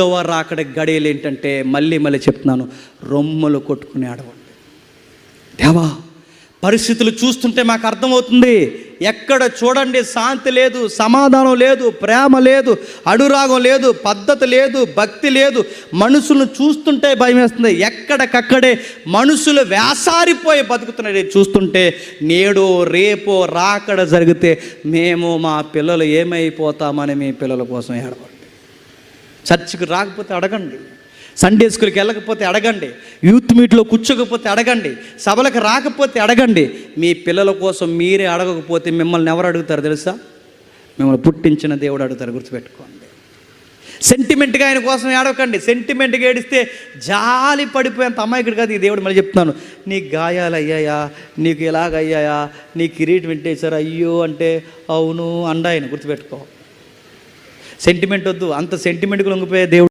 రెండవ రాకడ గడియలు ఏంటంటే మళ్ళీ మళ్ళీ చెప్తున్నాను రొమ్ములు కొట్టుకుని అడవండి దేవా పరిస్థితులు చూస్తుంటే మాకు అర్థమవుతుంది ఎక్కడ చూడండి శాంతి లేదు సమాధానం లేదు ప్రేమ లేదు అడురాగం లేదు పద్ధతి లేదు భక్తి లేదు. మనుషులను చూస్తుంటే భయం వేస్తుంది ఎక్కడికక్కడే మనుషులు వేసారిపోయి బతుకుతున్నది చూస్తుంటే నేడు రేపో రాకడ జరిగితే మేము మా పిల్లలు ఏమైపోతామని మీ పిల్లల కోసం ఏడవండి. చర్చికి రాకపోతే అడగండి. సండే స్కూల్కి వెళ్ళకపోతే అడగండి. యూత్ మీట్లో కూర్చోకపోతే అడగండి. సభలకు రాకపోతే అడగండి. మీ పిల్లల కోసం మీరే అడగకపోతే మిమ్మల్ని ఎవరు అడుగుతారు తెలుసా? మిమ్మల్ని పుట్టించిన దేవుడు అడుగుతారు గుర్తుపెట్టుకోండి. సెంటిమెంట్గా ఆయన కోసం ఏడవకండి. సెంటిమెంట్గా ఏడిస్తే జాలి పడిపోయేంత అమ్మాయికుడు కాదు ఈ దేవుడు. మళ్ళీ చెప్తున్నాను. నీకు గాయాలు అయ్యాయా? నీకు ఇలాగ అయ్యాయా? నీ కిరీటం పెట్టేశారు? అయ్యో అంటే అవును అండ ఆయన గుర్తుపెట్టుకో. సెంటిమెంట్ వద్దు. అంత సెంటిమెంట్కి లొంగిపోయే దేవుడు